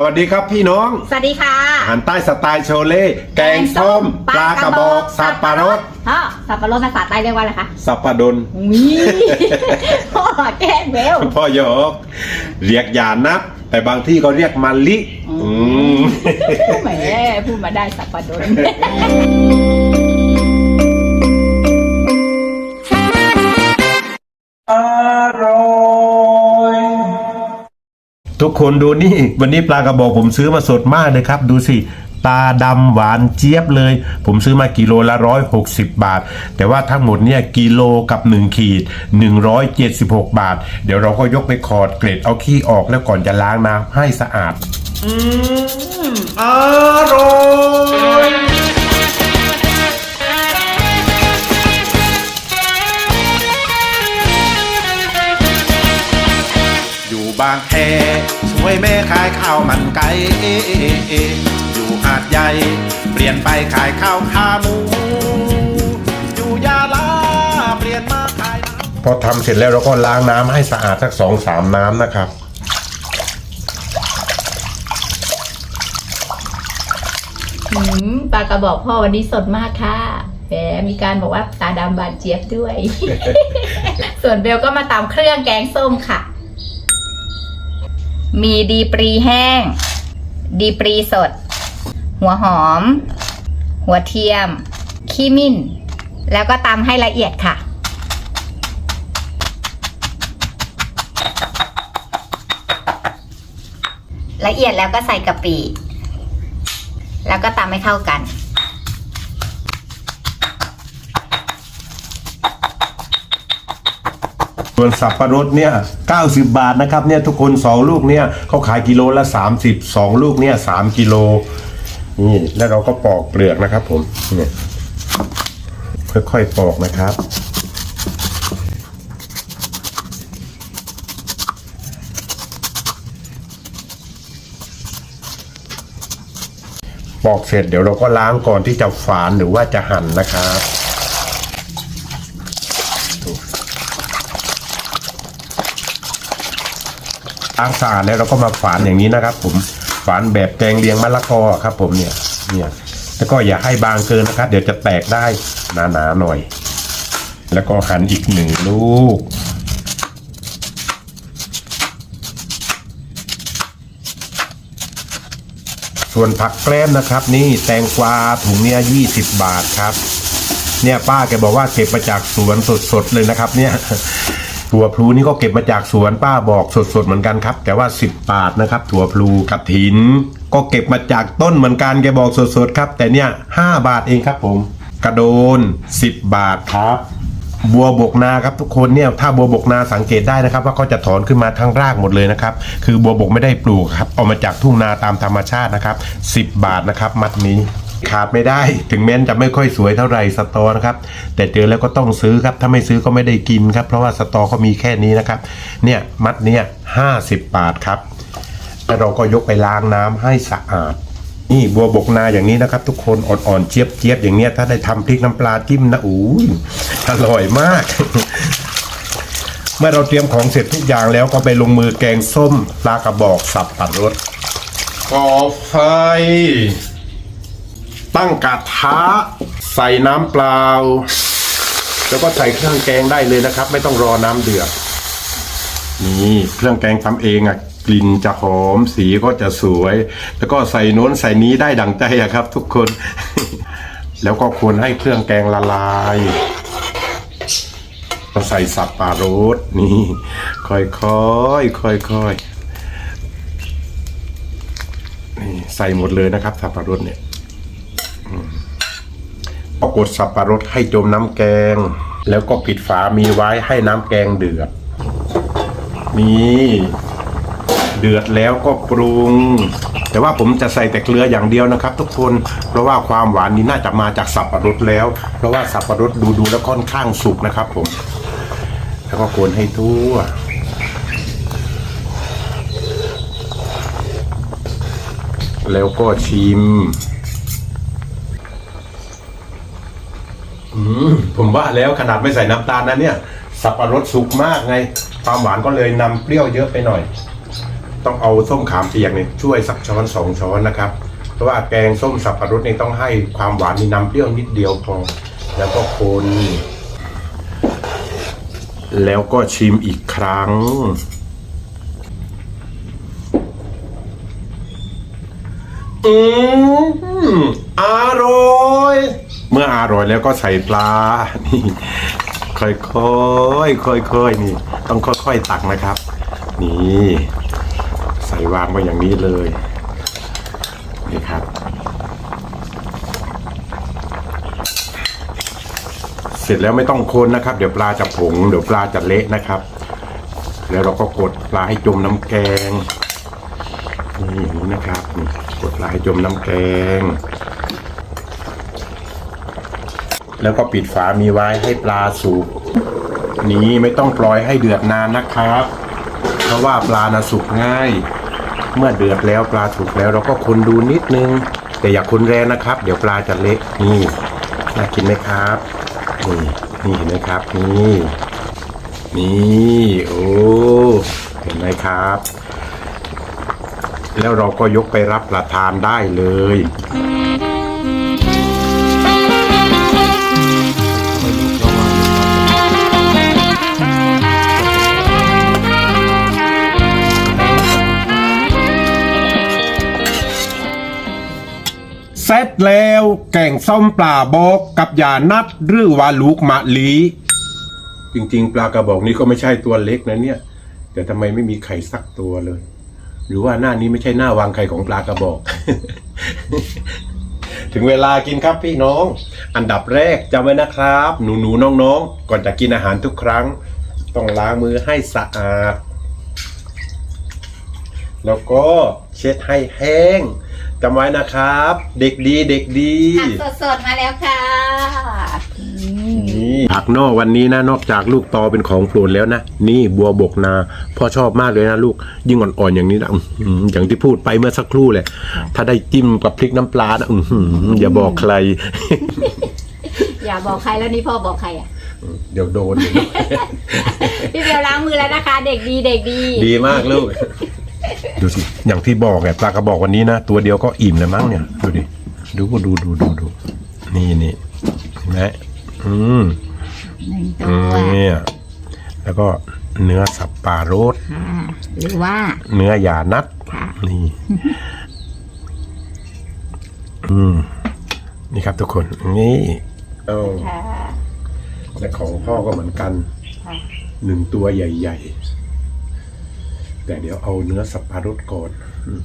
สวัสดีครับพี่น้องสวัสดีค่ะ อาหารใต้สไตล์โชเล่แกงส้มปลากระบอกสับปะรดฮะสับปะรดภาษาใต้เรียกว่าอะไรคะสับปะดนมีพ่อแกล้งเบลพ่อหยอกเรียกยานับ แต่บางที่ก็เรียกมันลิอืมแหมพูดมาได้สับปะรด ทุกคนดูนี่ วันนี้ปลากระบอกผมซื้อมาสดมากเลยครับ ดูสิตาดำหวานเจี๊ยบเลย ผมซื้อมากิโลละร้อยหกสิบบาท แต่ว่าทั้งหมดเนี่ยกิโลกับ 1 ขีด 176 บาท เดี๋ยวเราก็ยกไปขอดเกล็ดเอาขี้ออกแล้วก่อนจะล้างน้ำให้สะอาด อืมอร่อย บางแคช่วยแม่ขายข้าวมันไก่อยู่หาดใหญ่ เปลี่ยนไปขายข้าวขาหมู อยู่ยาลาเปลี่ยนมาขายน้ำพอทำเสร็จแล้วเราก็ล้างน้ำให้สะอาดสักสองสามน้ำนะครับหืมปลากระบอกพ่อวันนี้สดมากค่ะแหมมีการบอกว่าตาดำบานเจี๊ยบด้วย ส่วนเบลก็มาตามเครื่องแกงส้มค่ะ มีดีปรีแห้ง ดีปรีสด หัวหอม หัวเทียม ขี้มิ้น แล้วก็ตำให้ละเอียดค่ะ ละเอียดแล้วก็ใส่กะปิ แล้วก็ตำให้เข้ากัน ส่วนสับปะรดเนี่ย90 บาทนะครับเนี่ยทุกคน 2 ลูกเนี่ยเขาขายกิโลละ 30 2 ลูกเนี่ย3กิโลนี่แล้วเราก็ปอกเปลือกนะครับ ผมเนี่ยค่อยๆปอกนะครับปอกเสร็จเดี๋ยวเราก็ล้างก่อนที่จะฝานหรือว่าจะหั่นนะครับ ล้างสะอาดแล้วเราก็มาฝานอย่างนี้นะครับ ผมฝานแบบแกงเลียงมะละกอครับ ผมเนี่ยเนี่ยแล้วก็อย่าให้บางเกินนะครับ เดี๋ยวจะแตกได้หนาๆหน่อย แล้วก็หั่นอีกหนึ่งลูกส่วนผักแกล้มนะครับ นี่แตงกวาถุงเนี้ย20บาทครับ เนี่ยป้าแกบอกว่าเก็บมาจากสวนสดๆเลยนะครับ เนี่ย ถั่วพลูนี่ก็เก็บมาจากสวนป้าบอกสดๆเหมือนกันครับ แต่ว่า 10 บาทนะครับ ถั่วพลูกระถิน ก็เก็บมาจากต้นเหมือนกันแกบอกสดๆครับ แต่เนี่ย5บาทเองครับผม กระโดน 10 บาทครับบัวบกนาครับทุกคนเนี่ยถ้าบัวบกนาสังเกตได้นะครับ ว่าเขาจะถอนขึ้นมาทั้งรากหมดเลยนะครับ คือบัวบกไม่ได้ปลูกครับเอามาจากทุ่งนาตามธรรมชาตินะครับ 10 บาทนะครับ มัดนี้ ขาดไม่ได้ ถึงแม้นจะไม่ค่อยสวยเท่าไหร่สตอนะครับ แต่เจอแล้วก็ต้องซื้อครับ ถ้าไม่ซื้อก็ไม่ได้กินครับ เพราะว่าสตอเขามีแค่นี้นะครับ เนี่ยมัดเนี้ยห้าสิบบาทครับ แล้วเราก็ยกไปล้างน้ำให้สะอาด นี่บัวบกนาอย่างนี้นะครับ ทุกคนอ่อนๆเจี๊ยบเจี๊ยบๆอย่างเนี้ยถ้าได้ทำพริกน้ำปลาจิ้มนะอู้ยอร่อยมากเมื่อเราเตรียมของเสร็จทุกอย่างแล้วก็ไปลงมือแกงส้มปลากระบอกสับปัดรสก่อไฟ ตั้งกระทะใส่น้ำเปล่า แล้วก็ใส่เครื่องแกงได้เลยนะครับ ไม่ต้องรอน้ำเดือดนี่เครื่องแกงทำเองอะกลิ่นจะหอมสีก็จะสวย แล้วก็ใส่โน้นใส่นี้ได้ดังใจอะครับ ทุกคน แล้วก็ควรให้เครื่องแกงละลายก็ใส่สับปะรดนี่ ค่อยๆค่อยๆนี่ใส่หมดเลยนะครับสับปะรดเนี่ย ก็กดสับปะรดให้จมน้ำแกง แล้วก็ปิดฝามีไว้ให้น้ำแกงเดือด นี่เดือดแล้วก็ปรุง แต่ว่าผมจะใส่แต่เกลืออย่างเดียวนะครับ ทุกคนเพราะว่าความหวานนี้น่าจะมาจากสับปะรดแล้ว เพราะว่าสับปะรดดูดูแล้วค่อนข้างสุกนะครับผม แล้วก็คนให้ทั่วแล้วก็ชิม อืม ผมว่าแล้วขนาดไม่ใส่น้ำตาลนะเนี่ย สับปะรดสุกมากไง ความหวานก็เลยนำเปรี้ยวเยอะไปหน่อย ต้องเอาส้มขามเปียกเนี่ยช่วยสักช้อนสองช้อนนะครับ เพราะว่าแกงส้มสับปะรดเนี่ยต้องให้ความหวานมีน้ำเปรี้ยวนิดเดียวพอ แล้วก็คน แล้วก็ชิมอีกครั้งอืมอร่อย มื่ออร่อยแล้วก็ใส่ปลา นี่ ค่อยๆค่อยๆนี่ ต้องค่อยๆตักนะครับ นี่ ใส่วางไว้อย่างนี้เลย นี่ครับ เสร็จแล้วไม่ต้องคนนะครับ เดี๋ยวปลาจะผง เดี๋ยวปลาจะเละนะครับ แล้วเราก็กดปลาให้จมน้ำแกงนี่อย่างนี้นะครับ กดปลาให้จมน้ำแกง แล้วก็ปิดฝามีไว้ให้ปลาสุกนี้ไม่ต้องปล่อยให้เดือดนานนะครับ เพราะว่าปลานะสุกง่าย เมื่อเดือดแล้วปลาสุกแล้วเราก็คนดูนิดนึง แต่อย่าคนแรงนะครับ เดี๋ยวปลาจะเละนี่น่ากินไหมครับนี่นี่เห็นไหมครับนี่นี่โอ้เห็นไหมครับ แล้วเราก็ยกไปรับประทานได้เลย ร็จแล้ว แกงส้มปลาบอกกับยานัดหรือว่าลูกมะลีจริงๆ ปลากระบอกนี้ก็ไม่ใช่ตัวเล็กนะเนี่ย แต่ทำไมไม่มีไข่สักตัวเลย หรือว่าหน้านี้ไม่ใช่หน้าวางไข่ของปลากระบอก ถึงเวลากินครับพี่น้อง อันดับแรกจำไว้นะครับ หนูๆน้องๆ ก่อนจะกินอาหารทุกครั้ง ต้องล้างมือให้สะอาด แล้วก็เช็ดให้แห้ง จำไว้นะครับ เด็กดีเด็กดีผักสดๆมาแล้วค่ะอืมนี่ผักนอกวันนี้นะนอกจากลูกตอเป็นของโปรดแล้วนะนี่บัวบกนาพ่อชอบมากเลยนะลูกยิ่งอ่อนๆอย่างนี้นะอื้อหืออย่างที่พูดไปเมื่อสักครู่เลยถ้าได้จิ้มกับพริกน้ำปลานะอื้อหืออย่าบอกใคร อย่าบอกใครแล้วนี่พ่อบอกใครอะเดี๋ยวโดนเดี๋ยวโดน พี่เบลล้างมือแล้วนะคะ เด็กดีเด็กดี ดีมากลูก ดูสิอย่างที่บอกไงปลากระบอกวันนี้นะ ตัวเดียวก็อิ่มแล้วมั้งเนี่ย ดูดิ ดูดูดูดูดู นี่นี่เห็นไหมอืมหนึ่งตัอืมวเนี่ย แล้วก็เนื้อสับปะรด ค่ะหรือว่า เนื้อหยานัดค่ะ นี่ อืม นี่ครับทุกคน นี่เอาค่ะ และของพ่อก็เหมือนกัน ค่ะ หนึ่งตัวใหญ่ ๆ แต่เดี๋ยวเอาเนื้อสับปะรดก่อนอืม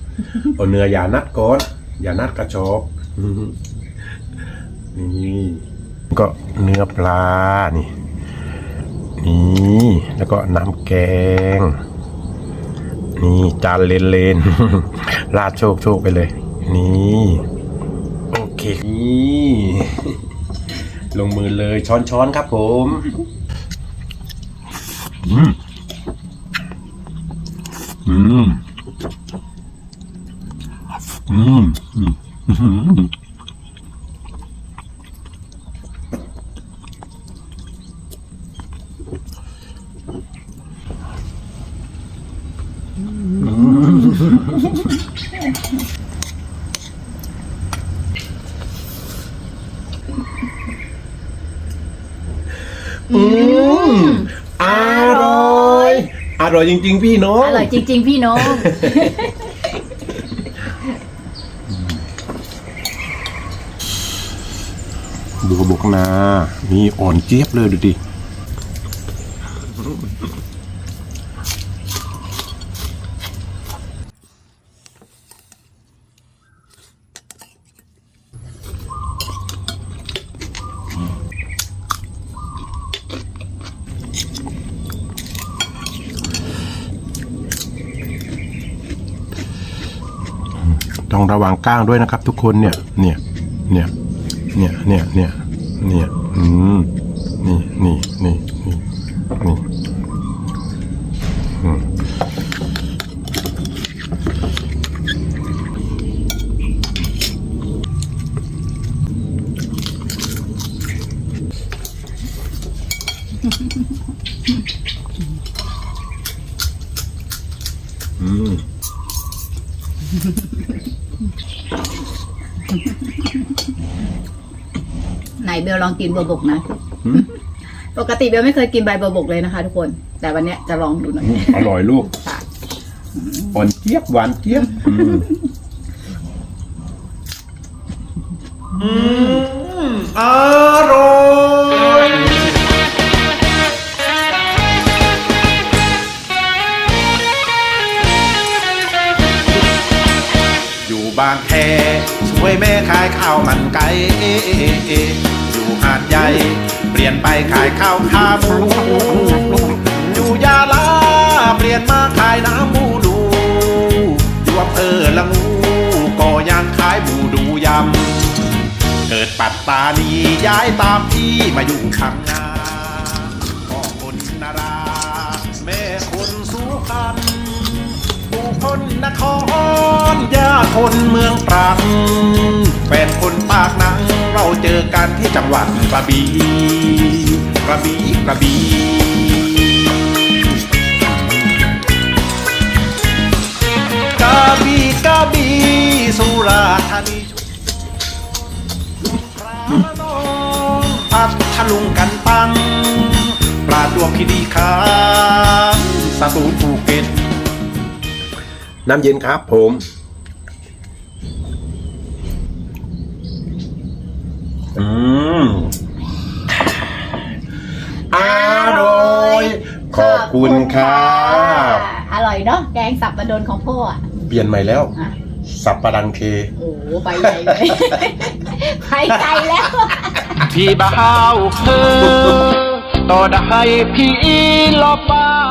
เอาเนื้อหยานัดก่อนหยานัดกระชอกอืมนี่ก็เนื้อปลานี่ นี่แล้วก็น้ำแกง นี่จานเลนเลนๆราดโชคโชคไปเลย นี่โอเคนี่ลงมือเลยช้อนช้อนๆครับผม อืม อืมอืม อืม อืม อร่อย อ ร่อยจริง ๆ พี่น้องอร่อยจริง ๆ พี่น้องบัวบกนามีอ่อนเจี๊ยบเลยดูดิ ต้ องระวังก้างด้วยนะครับ ทุกคนเนี่ย เนี่ย เนี่ย เนี่ย เนี่ย เนี่ย เนี่ย อืม นี่ นี่ นี่นี่นี่ อืม อืม ไหน เบลลองกินบัวบกนะ หืมปกติเบลไม่เคยกินใบบัวบกเลยนะคะ ทุกคน แต่วันเนี้ยจะลองดูหน่อยอืมอร่อยลูกค่ะอ่อนเจี๊ยบหวานเจี๊ยบอืมอืมอร่อยอยู่บางแคช่วยแม่ขายข้าวมันไก่อยู่ หาดใหญ่ เปลี่ยนไปขายข้าวขาหมูอยู่ยาลาเปลี่ยนมาขายน้ำบูดูอยู่อำเภอละงูก็ยังขายบูดูยำ เกิดปัตตานีย้ายตามพี่มาอยู่ข้างหน้า นครย่าคนเมืองตรังแฟนคนปากนัง เราเจอกันที่จังหวัดกระบี่กระบี่กระบี่กระบี่กระบี่สุราธานีพระนองพัทลุงกันตัง ปลาดวงพิดีคางสตูภูเก็ต น้ำเย็นครับผม อืมอร่อย ขอบคุณครับอร่อยเนาะแกงสับปะรดของพ่ออะเปลี่ยนใหม่แล้ว อะสับปะรังเค โอ้โหไปใหญ่เลย ไปไกลแล้วพี่บ่าวเธอต่อได้พี่ลอบบ้าน